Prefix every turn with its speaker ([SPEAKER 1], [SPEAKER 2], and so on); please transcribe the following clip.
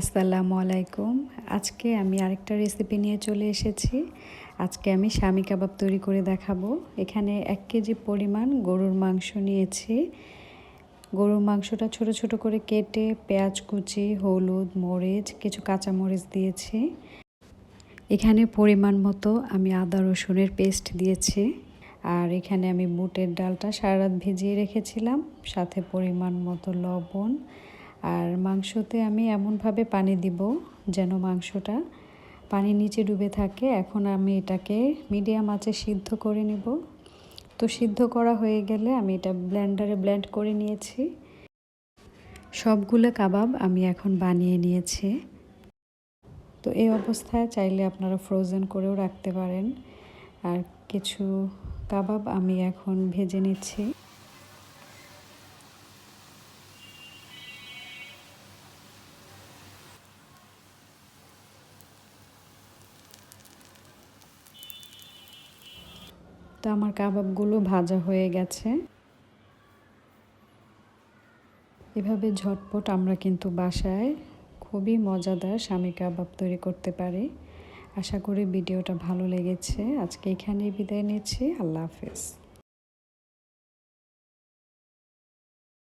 [SPEAKER 1] আসসালামু আলাইকুম। আজকে আমি আরেকটা রেসিপি নিয়ে চলে এসেছি। আজকে আমি স্বামী কাবাব তৈরি করে দেখাবো। এখানে এক কেজি পরিমাণ গরুর মাংস নিয়েছি। গরুর মাংসটা ছোট ছোট করে কেটে পেঁয়াজ কুচি, হলুদ, মরিচ, কিছু কাঁচা মরিচ দিয়েছি। এখানে পরিমাণ মতো আমি আদা, রসুনের পেস্ট দিয়েছি। আর এখানে আমি বুটের ডালটা সারা রাত ভিজিয়ে রেখেছিলাম। সাথে পরিমাণ মতো লবণ আর মাংসতে আমি এমনভাবে পানি দিব যেন মাংসটা পানি নিচে ডুবে থাকে। এখন আমি এটাকে মিডিয়াম আঁচে সিদ্ধ করে নেব। তো সিদ্ধ করা হয়ে গেলে আমি এটা ব্লেন্ডারে ব্লেন্ড করে নিয়েছি। সবগুলো কাবাব আমি এখন বানিয়ে নিয়েছি। তো এই অবস্থায় চাইলে আপনারা ফ্রোজেন করেও রাখতে পারেন। আর কিছু কাবাব আমি এখন ভেজে নিচ্ছি। তো আমার কাবাবগুলো ভাজা হয়ে গেছে। এভাবে ঝটপট আমরা কিন্তু বাসায় খুবই মজাদার স্বামী কাবাব তৈরি করতে পারি। আশা করি ভিডিওটা ভালো লেগেছে। আজকে এখানেই বিদায় নিচ্ছি। আল্লাহ হাফেজ।